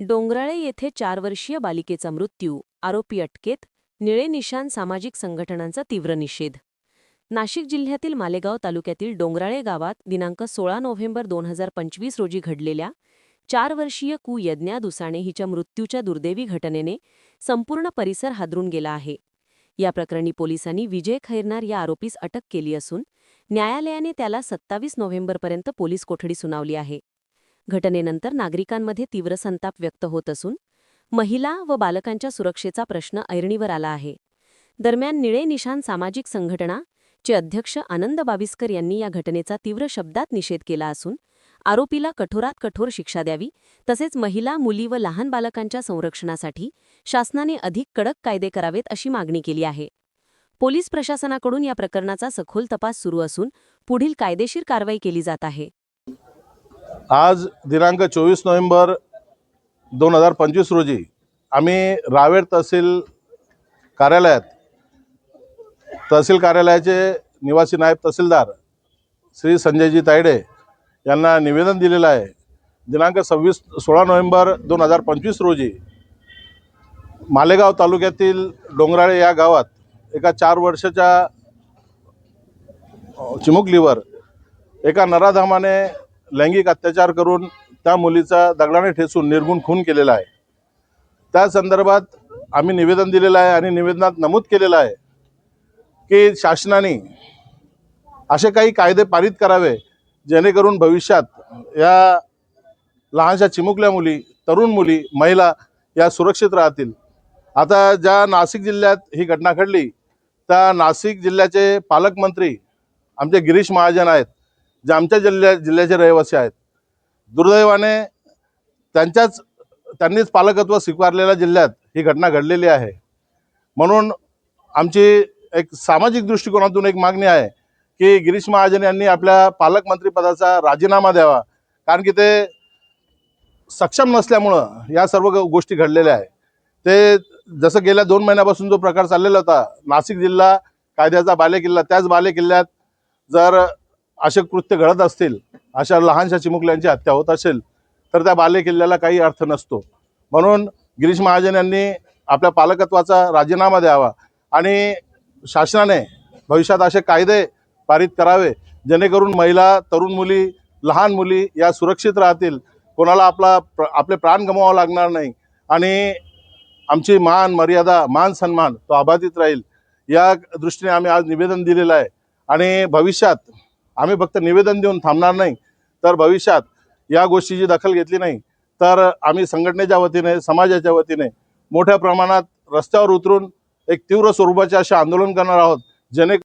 डोंगराळे येथे चार वर्षीय बालिकेचा मृत्यू आरोपी अटकेत निळे निशान सामाजिक संघटनांचा तीव्र निषेध. नाशिक जिल्ह्यातील मालेगाव तालुक्यातील डोंगराळे गावात दिनांक सोळा नोव्हेंबर दोन हजार पंचवीस रोजी घडलेल्या चार वर्षीय कु यज्ञा दुसाणे हिच्या मृत्यूच्या दुर्दैवी घटनेने संपूर्ण परिसर हादरून गेला आहे. या प्रकरणी पोलिसांनी विजय खैरनार या आरोपीस अटक केली असून न्यायालयाने त्याला सत्तावीस नोव्हेंबरपर्यंत पोलीस कोठडी सुनावली आहे. घटनेनंतर नागरिकांमध्ये तीव्र संताप व्यक्त होत असून महिला व बालकांच्या सुरक्षेचा प्रश्न ऐरणीवर आला आहे. दरम्यान निळे निशान सामाजिक संघटना चे अध्यक्ष आनंद बाविस्कर यांनी या घटनेचा तीव्र शब्दात निषेध केला असून आरोपीला कठोरात कठोर शिक्षा द्यावी तसेच महिला मुली व लहान बालकांच्या संरक्षणासाठी शासनाने अधिक कडक कायदे करावेत अशी मागणी केली आहे. पोलीस प्रशासनाकडून या प्रकरणाचा सखोल तपास सुरू असून पुढील कायदेशीर कारवाई केली जात आहे. आज दिनांक चोवीस नोव्हेंबर दोन हजार पंचवीस रोजी आम्ही रावेर तहसील कार्यालयात तहसील कार्यालयाचे निवासी नायब तहसीलदार श्री संजयजी तायडे यांना निवेदन दिलेलं आहे. दिनांक सव्वीस सोळा नोव्हेंबर दोन हजार पंचवीस रोजी मालेगाव तालुक्यातील डोंगराळे या गावात एका चार वर्षाच्या चिमुकलीवर एका नराधामाने लैंगिक अत्याचार करून त्या मुलीचा दगडाने ठेचून निर्गुण खून केलेला आहे. त्या संदर्भात आम्ही निवेदन दिलेलं आहे आणि निवेदनात नमूद केलेलं आहे की शासनाने असे काही कायदे पारित करावे जेणेकरून भविष्यात या लहानशा चिमुकल्या मुली तरुण मुली महिला या सुरक्षित राहतील. आता ज्या नाशिक जिल्ह्यात ही घटना घडली त्या नाशिक जिल्ह्याचे पालकमंत्री आमचे गिरीश महाजन आहेत. जे आमच्या जिल्ह्या जिल्ह्याचे रहिवासी आहेत दुर्दैवाने त्यांच्याच त्यांनीच पालकत्व स्वीकारलेल्या जिल्ह्यात ही घटना घडलेली आहे. म्हणून आमची एक सामाजिक दृष्टिकोनातून एक मागणी आहे की गिरीश महाजन यांनी आपल्या पालकमंत्रीपदाचा राजीनामा द्यावा कारण की ते सक्षम नसल्यामुळं या सर्व गोष्टी घडलेल्या आहे ते जसं गेल्या दोन महिन्यापासून जो प्रकार चाललेला होता नाशिक जिल्हा कायद्याचा बालेकिल्ला त्याच बालेकिल्ल्यात जर असे कृत्य घडत असतील अशा लहानशा चिमुकल्यांची हत्या होत असेल तर त्या बालेकिल्ल्याला काही अर्थ नसतो. म्हणून गिरीश महाजन यांनी आपल्या पालकत्वाचा राजीनामा द्यावा आणि शासनाने भविष्यात असे कायदे पारित करावे जेणेकरून महिला तरुण मुली लहान मुली या सुरक्षित राहतील. कोणाला आपला प्र आपले प्राण गमवावं लागणार नाही. आणि आमची मान मर्यादा मान सन्मान तो अबाधित राहील. या दृष्टीने आम्ही आज निवेदन दिलेलं आहे. आणि भविष्यात आम्ही फक्त निवेदन देऊन थांबणार नाही. तर भविष्यात या गोष्टीची दखल घेतली नाही. तर आम्ही संघटनेच्या वतीने समाजाच्या वतीने मोठ्या प्रमाणात रस्त्यावर उतरून एक तीव्र स्वरूपाचे असे आंदोलन करणार आहोत. जेणे